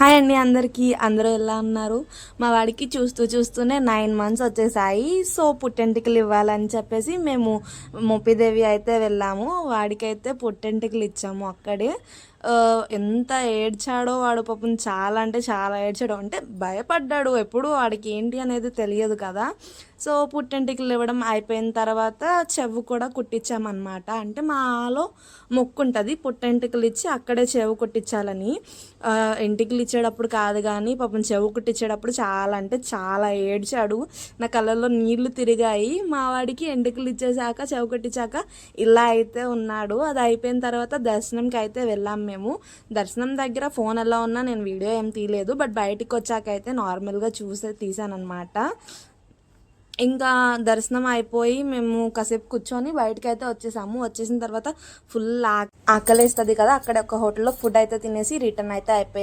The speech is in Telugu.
హాయ్ అండి అందరికీ. అందరూ ఎలా ఉన్నారు? మా వాడికి చూస్తూ చూస్తూనే నైన్ మంత్స్ వచ్చేసాయి. సో పుట్టెంటికలు ఇవ్వాలని చెప్పేసి మేము ముప్పిదేవి అయితే వెళ్ళాము. వాడికైతే పుట్టెంటికలు ఇచ్చాము అక్కడే. ఎంత ఏడ్చాడో వాడు పాపం చాలా అంటే చాలా ఏడ్చాడు. అంటే భయపడ్డాడు. ఎప్పుడు వాడికి ఏంటి అనేది తెలియదు కదా. సో పుట్టెంటికలు ఇవ్వడం అయిపోయిన తర్వాత చెవు కూడా కుట్టించామన్నమాట. అంటే మాలో మొక్కుంటుంది. పుట్టెంటికలు ఇచ్చి అక్కడే చెవు కుట్టించాలని. ఆ, ఎంటికలు ఇచ్చేటప్పుడు కాదు కానీ పాపం చెవు కుట్టించేటప్పుడు చాలా అంటే చాలా ఏడ్చాడు. నా కళ్ళల్లో నీళ్ళు తిరిగాయి. మా వాడికి ఎంటికలు ఇచ్చేసాక చెవు కుట్టించాక ఇలా అయితే ఉన్నాడు. అది అయిపోయిన తర్వాత దర్శనంకి అయితే వెళ్ళాం మేము దర్శనం దగ్గర ఫోన్ ఎలా ఉన్నా నేను వీడియో ఏం తీయలేదు బట్ బయటికి వచ్చాకైతే నార్మల్గా చూసే తీసానమాట ఇంకా దర్శనం అయిపోయి మేము కాసేపు కూర్చొని బయటకి అయితే వచ్చేసాము. వచ్చేసిన తర్వాత ఫుల్ ఆకలేస్తుంది కదా అక్కడ ఒక హోటల్లో ఫుడ్ అయితే తినేసి రిటర్న్ అయితే అయిపోయాము